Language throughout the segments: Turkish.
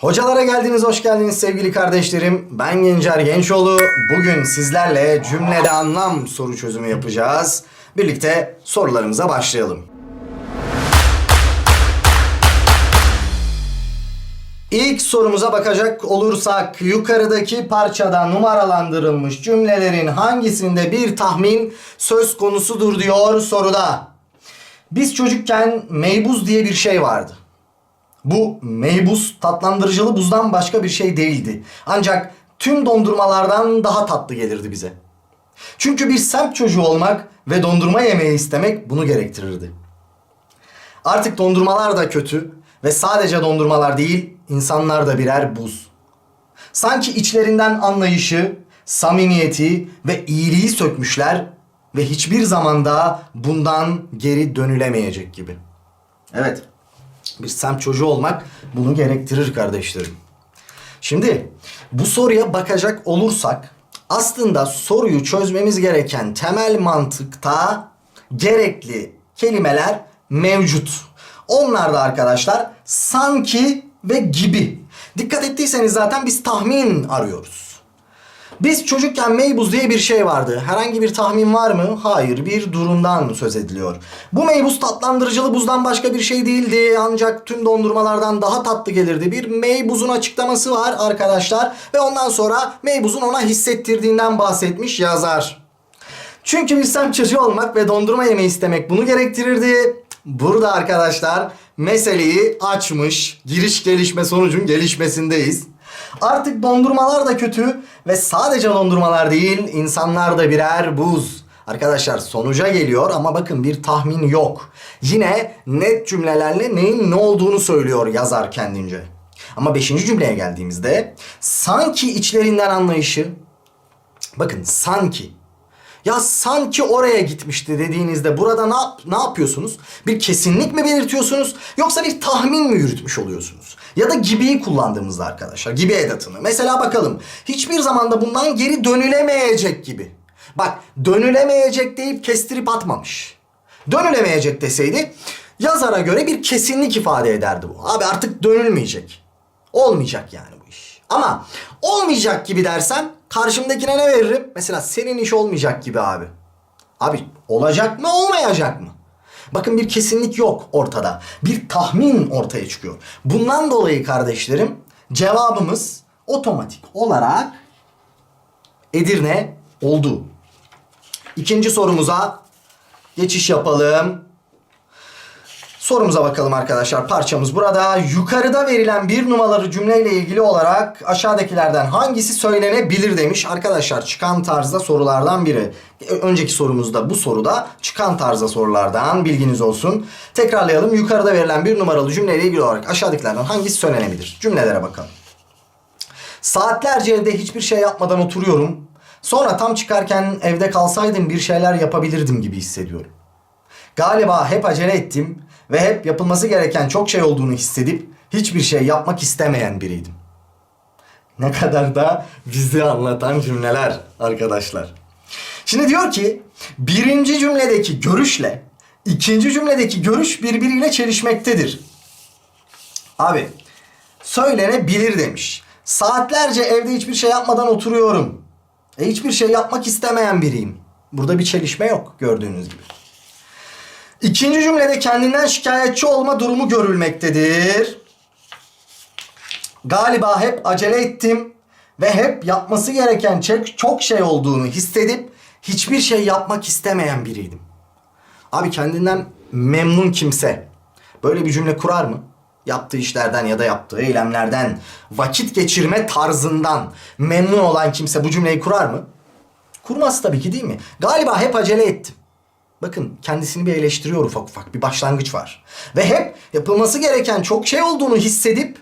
Hocalara geldiniz, hoş geldiniz sevgili kardeşlerim. Ben Gencer Gençoğlu. Bugün sizlerle cümlede anlam soru çözümü yapacağız. Birlikte sorularımıza başlayalım. İlk sorumuza bakacak olursak yukarıdaki parçada numaralandırılmış cümlelerin hangisinde bir tahmin söz konusudur diyor soruda. Biz çocukken meybuz diye bir şey vardı. Bu meybuz tatlandırıcılı buzdan başka bir şey değildi. Ancak tüm dondurmalardan daha tatlı gelirdi bize. Çünkü bir semt çocuğu olmak ve dondurma yemeyi istemek bunu gerektirirdi. Artık dondurmalar da kötü ve sadece dondurmalar değil, insanlar da birer buz. Sanki içlerinden anlayışı, samimiyeti ve iyiliği sökmüşler ve hiçbir zamanda bundan geri dönülemeyecek gibi. Evet, bir semt çocuğu olmak bunu gerektirir kardeşlerim. Şimdi bu soruya bakacak olursak aslında soruyu çözmemiz gereken temel mantıkta gerekli kelimeler mevcut. Onlar da arkadaşlar sanki ve gibi. Dikkat ettiyseniz zaten biz tahmin arıyoruz. Biz çocukken meybuz diye bir şey vardı. Herhangi bir tahmin var mı? Hayır, bir durumdan söz ediliyor. Bu meybuz tatlandırıcılı buzdan başka bir şey değildi. Ancak tüm dondurmalardan daha tatlı gelirdi. Bir meybuzun açıklaması var arkadaşlar. Ve ondan sonra meybuzun ona hissettirdiğinden bahsetmiş yazar. Çünkü bir semt çocuğu olmak ve dondurma yemeyi istemek bunu gerektirirdi. Burada arkadaşlar meseleyi açmış. Giriş gelişme sonucun gelişmesindeyiz. Artık dondurmalar da kötü ve sadece dondurmalar değil insanlar da birer buz. Arkadaşlar sonuca geliyor ama bakın bir tahmin yok. Yine net cümlelerle neyin ne olduğunu söylüyor yazar kendince. Ama beşinci cümleye geldiğimizde sanki içlerinden anlayışı bakın sanki ya sanki oraya gitmişti dediğinizde burada ne, yap- ne yapıyorsunuz? Bir kesinlik mi belirtiyorsunuz yoksa bir tahmin mi yürütmüş oluyorsunuz? Ya da gibiyi kullandığımızda arkadaşlar gibi edatını. Mesela bakalım hiçbir zamanda bundan geri dönülemeyecek gibi. Bak dönülemeyecek deyip kestirip atmamış. Dönülemeyecek deseydi yazara göre bir kesinlik ifade ederdi bu. Abi artık dönülmeyecek. Olmayacak yani bu iş. Ama olmayacak gibi dersem karşımdakine ne veririm? Mesela senin iş olmayacak gibi abi. Abi olacak mı olmayacak mı? Bakın bir kesinlik yok ortada. Bir tahmin ortaya çıkıyor. Bundan dolayı kardeşlerim cevabımız otomatik olarak Edirne oldu. İkinci sorumuza geçiş yapalım. Sorumuza bakalım arkadaşlar. Parçamız burada. Yukarıda verilen bir numaralı cümleyle ilgili olarak aşağıdakilerden hangisi söylenebilir demiş. Arkadaşlar çıkan tarzda sorulardan biri. Önceki sorumuzda bu soruda çıkan tarzda sorulardan bilginiz olsun. Tekrarlayalım. Yukarıda verilen bir numaralı cümleyle ilgili olarak aşağıdakilerden hangisi söylenebilir? Cümlelere bakalım. Saatlerce evde hiçbir şey yapmadan oturuyorum. Sonra tam çıkarken evde kalsaydım bir şeyler yapabilirdim gibi hissediyorum. Galiba hep acele ettim ve hep yapılması gereken çok şey olduğunu hissedip hiçbir şey yapmak istemeyen biriydim. Ne kadar da bizi anlatan cümleler arkadaşlar. Şimdi diyor ki birinci cümledeki görüşle ikinci cümledeki görüş birbiriyle çelişmektedir. Abi söylenebilir demiş. Saatlerce evde hiçbir şey yapmadan oturuyorum. E hiçbir şey yapmak istemeyen biriyim. Burada bir çelişme yok gördüğünüz gibi. İkinci cümlede kendinden şikayetçi olma durumu görülmektedir. Galiba hep acele ettim ve hep yapması gereken çok, şey olduğunu hissedip hiçbir şey yapmak istemeyen biriydim. Abi kendinden memnun kimse böyle bir cümle kurar mı? Yaptığı işlerden ya da yaptığı eylemlerden, vakit geçirme tarzından memnun olan kimse bu cümleyi kurar mı? Kurmaz tabii ki değil mi? Galiba hep acele ettim. Bakın kendisini bir eleştiriyor ufak ufak bir başlangıç var. Ve hep yapılması gereken çok şey olduğunu hissedip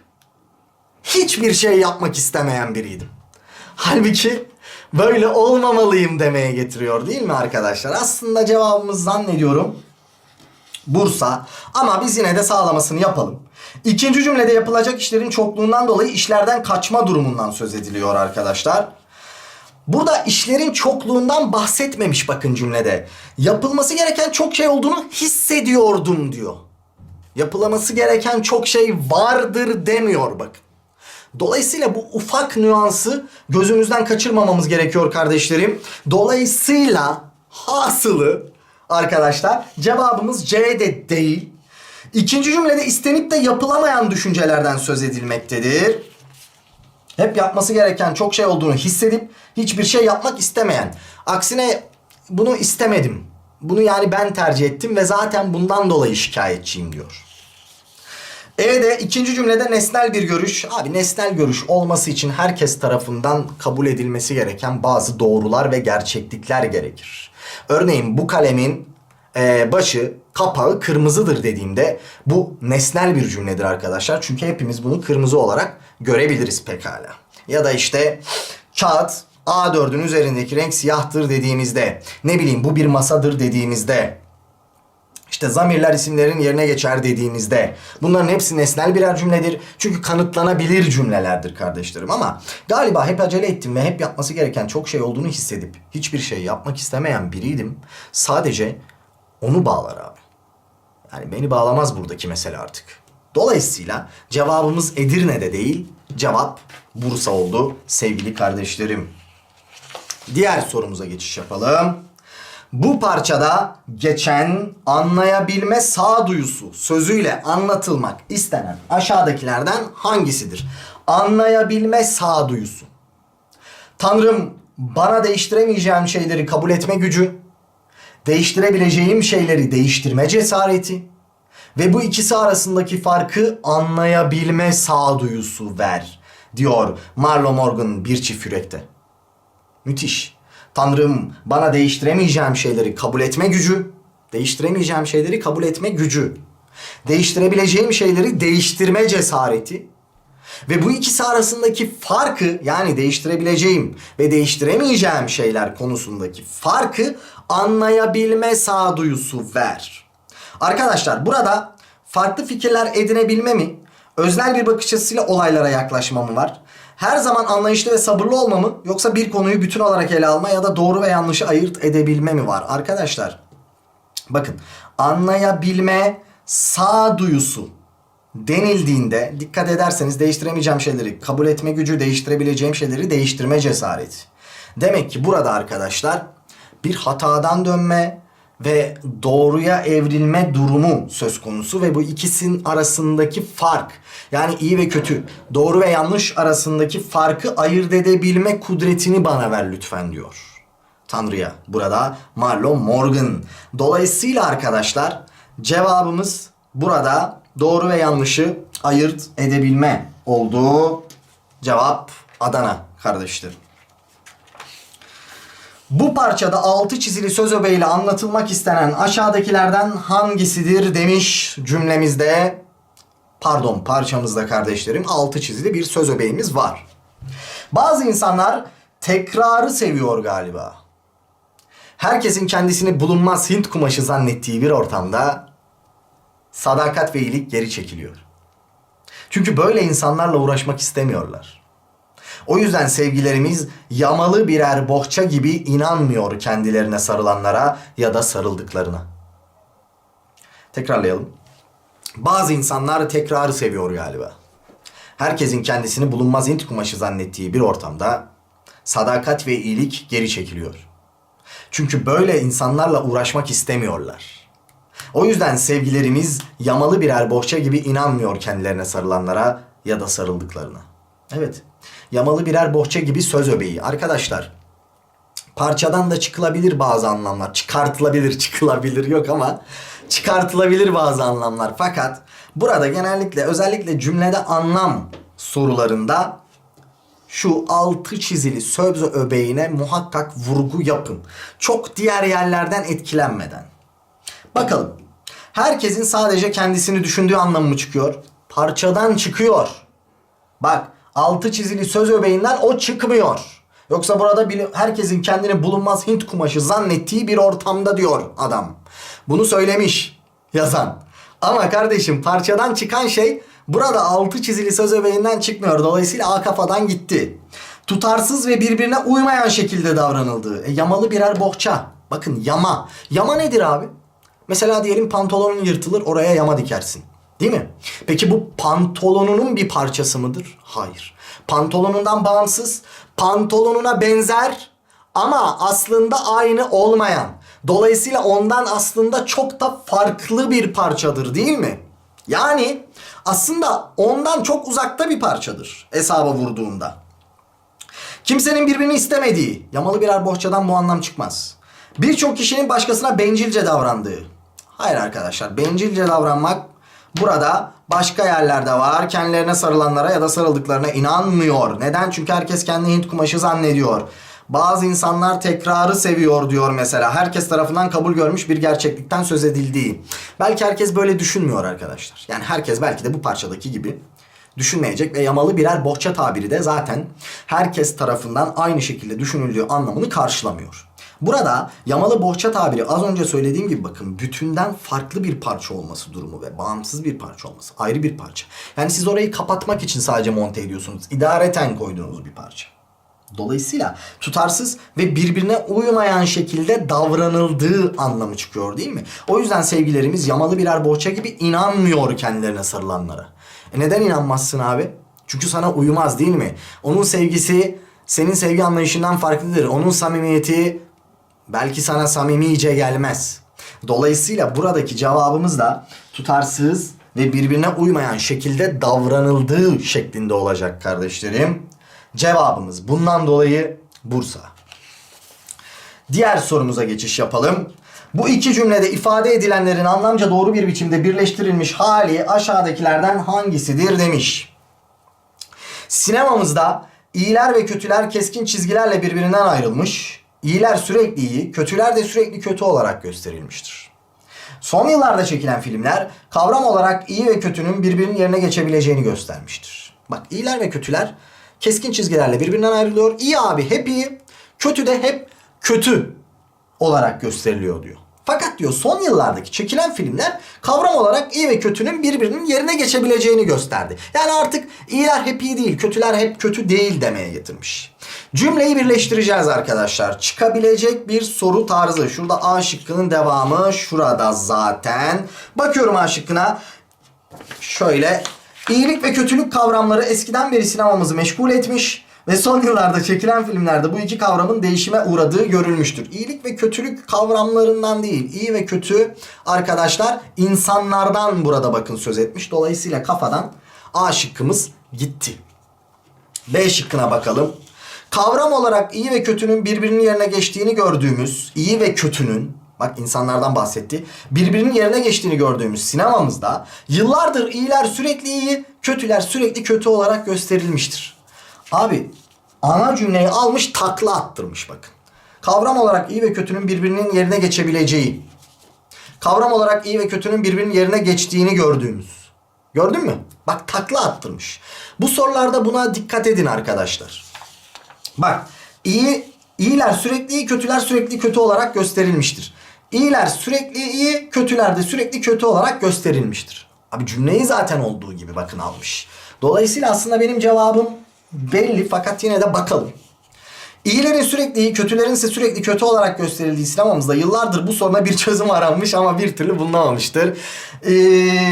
hiçbir şey yapmak istemeyen biriydim. Halbuki böyle olmamalıyım demeye getiriyor değil mi arkadaşlar? Aslında cevabımız zannediyorum Bursa ama biz yine de sağlamasını yapalım. İkinci cümlede yapılacak işlerin çokluğundan dolayı işlerden kaçma durumundan söz ediliyor arkadaşlar. Burada işlerin çokluğundan bahsetmemiş bakın cümlede. Yapılması gereken çok şey olduğunu hissediyordum diyor. Yapılaması gereken çok şey vardır demiyor bakın. Dolayısıyla bu ufak nüansı gözümüzden kaçırmamamız gerekiyor kardeşlerim. Dolayısıyla hasılı arkadaşlar cevabımız C de değil. İkinci cümlede istenip de yapılamayan düşüncelerden söz edilmektedir. Hep yapması gereken çok şey olduğunu hissedip hiçbir şey yapmak istemeyen. Aksine bunu istemedim. Bunu yani ben tercih ettim ve zaten bundan dolayı şikayetçiyim diyor. E'de ikinci cümlede nesnel bir görüş. Abi nesnel görüş olması için herkes tarafından kabul edilmesi gereken bazı doğrular ve gerçeklikler gerekir. Örneğin bu kalemin e, başı, kapağı kırmızıdır dediğimde bu nesnel bir cümledir arkadaşlar. Çünkü hepimiz bunu kırmızı olarak görebiliriz pekala. Ya da işte kağıt A4'ün üzerindeki renk siyahtır dediğimizde, ne bileyim bu bir masadır dediğimizde, işte zamirler isimlerin yerine geçer dediğimizde bunların hepsi nesnel birer cümledir. Çünkü kanıtlanabilir cümlelerdir kardeşlerim ama galiba hep acele ettim ve hep yapması gereken çok şey olduğunu hissedip hiçbir şey yapmak istemeyen biriydim. Sadece onu bağlar abi. Yani beni bağlamaz buradaki mesele artık. Dolayısıyla cevabımız Edirne'de değil, cevap Bursa oldu sevgili kardeşlerim. Diğer sorumuza geçiş yapalım. Bu parçada geçen anlayabilme sağduyusu sözüyle anlatılmak istenen aşağıdakilerden hangisidir? Anlayabilme sağduyusu. Tanrım bana değiştiremeyeceğim şeyleri kabul etme gücü, değiştirebileceğim şeyleri değiştirme cesareti ve bu ikisi arasındaki farkı anlayabilme sağduyusu ver diyor Marlo Morgan bir çift yürekte. Müthiş. Tanrım bana değiştiremeyeceğim şeyleri kabul etme gücü, değiştiremeyeceğim şeyleri kabul etme gücü, değiştirebileceğim şeyleri değiştirme cesareti ve bu ikisi arasındaki farkı yani değiştirebileceğim ve değiştiremeyeceğim şeyler konusundaki farkı anlayabilme sağduyusu ver. Arkadaşlar burada farklı fikirler edinebilme mi, öznel bir bakış açısıyla olaylara yaklaşma mı var? Her zaman anlayışlı ve sabırlı olma mı yoksa bir konuyu bütün olarak ele alma ya da doğru ve yanlışı ayırt edebilme mi var? Arkadaşlar bakın anlayabilme sağduyusu denildiğinde dikkat ederseniz değiştiremeyeceğim şeyleri kabul etme gücü, değiştirebileceğim şeyleri değiştirme cesareti. Demek ki burada arkadaşlar bir hatadan dönme ve doğruya evrilme durumu söz konusu ve bu ikisinin arasındaki fark yani iyi ve kötü, doğru ve yanlış arasındaki farkı ayırt edebilme kudretini bana ver lütfen diyor. Tanrı'ya burada Marlon Morgan. Dolayısıyla arkadaşlar cevabımız burada doğru ve yanlışı ayırt edebilme olduğu cevap Adana kardeşlerim. Bu parçada altı çizili söz öbeğiyle anlatılmak istenen aşağıdakilerden hangisidir demiş cümlemizde. Pardon parçamızda kardeşlerim altı çizili bir söz öbeğimiz var. Bazı insanlar tekrarı seviyor galiba. Herkesin kendisini bulunmaz Hint kumaşı zannettiği bir ortamda sadakat ve iyilik geri çekiliyor. Çünkü böyle insanlarla uğraşmak istemiyorlar. O yüzden sevgilerimiz yamalı birer bohça gibi inanmıyor kendilerine sarılanlara ya da sarıldıklarına. Tekrarlayalım. Bazı insanlar tekrarı seviyor galiba. Herkesin kendisini bulunmaz int kumaşı zannettiği bir ortamda sadakat ve iyilik geri çekiliyor. Çünkü böyle insanlarla uğraşmak istemiyorlar. O yüzden sevgilerimiz yamalı birer bohça gibi inanmıyor kendilerine sarılanlara ya da sarıldıklarına. Evet. Yamalı birer bohça gibi söz öbeği. Arkadaşlar parçadan da çıkılabilir bazı anlamlar. Çıkartılabilir, çıkılabilir yok ama çıkartılabilir bazı anlamlar. Fakat burada genellikle özellikle cümlede anlam sorularında şu altı çizili söz öbeğine muhakkak vurgu yapın. Çok diğer yerlerden etkilenmeden. Bakalım. Herkesin sadece kendisini düşündüğü anlamı mı çıkıyor? Parçadan çıkıyor. Bak altı çizili söz öbeğinden o çıkmıyor. Yoksa burada herkesin kendini bulunmaz Hint kumaşı zannettiği bir ortamda diyor adam. Bunu söylemiş yazan. Ama kardeşim parçadan çıkan şey burada altı çizili söz öbeğinden çıkmıyor. Dolayısıyla A kafadan gitti. Tutarsız ve birbirine uymayan şekilde davranıldığı. E, yamalı birer bohça. Bakın yama. Yama nedir abi? Mesela diyelim pantolonun yırtılır oraya yama dikersin. Değil mi? Peki bu pantolonunun bir parçası mıdır? Hayır. Pantolonundan bağımsız, pantolonuna benzer ama aslında aynı olmayan. Dolayısıyla ondan aslında çok da farklı bir parçadır değil mi? Yani aslında ondan çok uzakta bir parçadır hesaba vurduğunda. Kimsenin birbirini istemediği, yamalı birer bohçadan bu anlam çıkmaz. Birçok kişinin başkasına bencilce davrandığı. Hayır arkadaşlar, bencilce davranmak burada başka yerlerde var. Kendilerine sarılanlara ya da sarıldıklarına inanmıyor. Neden? Çünkü herkes kendi Hint kumaşı zannediyor. Bazı insanlar tekrarı seviyor diyor mesela. Herkes tarafından kabul görmüş bir gerçeklikten söz edildiği. Belki herkes böyle düşünmüyor arkadaşlar. Yani herkes belki de bu parçadaki gibi düşünmeyecek ve yamalı birer bohça tabiri de zaten herkes tarafından aynı şekilde düşünüldüğü anlamını karşılamıyor. Burada yamalı bohça tabiri az önce söylediğim gibi bakın bütünden farklı bir parça olması durumu ve bağımsız bir parça olması. Ayrı bir parça. Yani siz orayı kapatmak için sadece monte ediyorsunuz. İdareten koyduğunuz bir parça. Dolayısıyla tutarsız ve birbirine uymayan şekilde davranıldığı anlamı çıkıyor değil mi? O yüzden sevgilerimiz yamalı birer bohça gibi inanmıyor kendilerine sarılanlara. E neden inanmazsın abi? Çünkü sana uyumaz değil mi? Onun sevgisi senin sevgi anlayışından farklıdır. Onun samimiyeti belki sana samimice gelmez. Dolayısıyla buradaki cevabımız da tutarsız ve birbirine uymayan şekilde davranıldığı şeklinde olacak kardeşlerim. Cevabımız bundan dolayı Bursa. Diğer sorumuza geçiş yapalım. Bu iki cümlede ifade edilenlerin anlamca doğru bir biçimde birleştirilmiş hali aşağıdakilerden hangisidir demiş. Sinemamızda iyiler ve kötüler keskin çizgilerle birbirinden ayrılmış. İyiler sürekli iyi, kötüler de sürekli kötü olarak gösterilmiştir. Son yıllarda çekilen filmler kavram olarak iyi ve kötünün birbirinin yerine geçebileceğini göstermiştir. Bak iyiler ve kötüler keskin çizgilerle birbirinden ayrılıyor. İyi abi hep iyi, kötü de hep kötü olarak gösteriliyor diyor. Fakat diyor son yıllardaki çekilen filmler kavram olarak iyi ve kötünün birbirinin yerine geçebileceğini gösterdi. Yani artık iyiler hep iyi değil, kötüler hep kötü değil demeye getirmiş. Cümleyi birleştireceğiz arkadaşlar. Çıkabilecek bir soru tarzı. Şurada A şıkkının devamı şurada zaten. Bakıyorum A şıkkına. Şöyle iyilik ve kötülük kavramları eskiden beri sinemamızı meşgul etmiş ve son yıllarda çekilen filmlerde bu iki kavramın değişime uğradığı görülmüştür. İyilik ve kötülük kavramlarından değil, iyi ve kötü arkadaşlar insanlardan burada bakın söz etmiş. Dolayısıyla kafadan A şıkkımız gitti. B şıkkına bakalım. Kavram olarak iyi ve kötünün birbirinin yerine geçtiğini gördüğümüz iyi ve kötünün bak insanlardan bahsetti. Birbirinin yerine geçtiğini gördüğümüz sinemamızda yıllardır iyiler sürekli iyi, kötüler sürekli kötü olarak gösterilmiştir. Abi ana cümleyi almış takla attırmış bakın. Kavram olarak iyi ve kötünün birbirinin yerine geçebileceği. Kavram olarak iyi ve kötünün birbirinin yerine geçtiğini gördüğümüz. Gördün mü? Bak takla attırmış. Bu sorularda buna dikkat edin arkadaşlar. Bak iyi iyiler sürekli iyi, kötüler sürekli kötü olarak gösterilmiştir. İyiler sürekli iyi, kötüler de sürekli kötü olarak gösterilmiştir. Abi cümleyi zaten olduğu gibi bakın almış. Dolayısıyla aslında benim cevabım belli fakat yine de bakalım. İyilerin sürekli iyi, kötülerin ise sürekli kötü olarak gösterildiği sinemamızda yıllardır bu soruna bir çözüm aranmış ama bir türlü bulunamamıştır. Ee,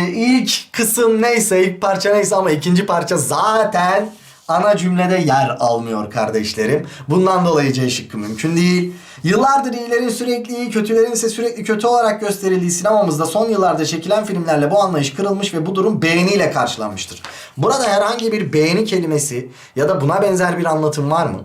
ilk kısım neyse, ilk parça neyse ama ikinci parça zaten ana cümlede yer almıyor kardeşlerim. Bundan dolayı C şıkkı mümkün değil. Yıllardır iyilerin sürekli iyi, kötülerin ise sürekli kötü olarak gösterildiği sinemamızda son yıllarda çekilen filmlerle bu anlayış kırılmış ve bu durum beğeniyle karşılanmıştır. Burada herhangi bir beğeni kelimesi ya da buna benzer bir anlatım var mı?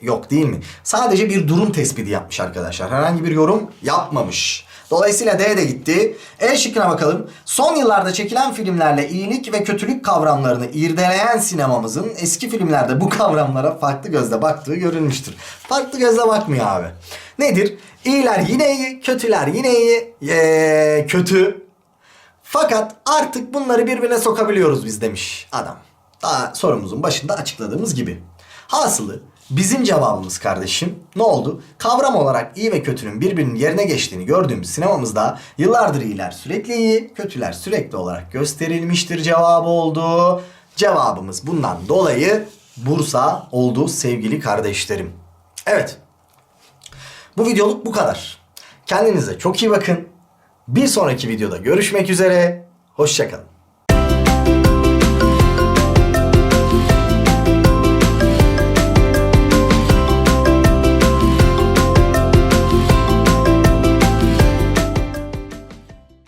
Yok değil mi? Sadece bir durum tespiti yapmış arkadaşlar. Herhangi bir yorum yapmamış. Dolayısıyla D de gitti. E şıkkına bakalım. Son yıllarda çekilen filmlerle iyilik ve kötülük kavramlarını irdeleyen sinemamızın eski filmlerde bu kavramlara farklı gözle baktığı görülmüştür. Farklı gözle bakmıyor abi. Nedir? İyiler yine iyi, kötüler yine iyi, ee, kötü. Fakat artık bunları birbirine sokabiliyoruz biz demiş adam. Daha sorumuzun başında açıkladığımız gibi. Hasılı bizim cevabımız kardeşim ne oldu? Kavram olarak iyi ve kötünün birbirinin yerine geçtiğini gördüğümüz sinemamızda yıllardır iyiler sürekli iyi, kötüler sürekli olarak gösterilmiştir cevabı oldu. Cevabımız bundan dolayı Bursa oldu sevgili kardeşlerim. Evet. Bu videoluk bu kadar. Kendinize çok iyi bakın. Bir sonraki videoda görüşmek üzere. Hoşçakalın.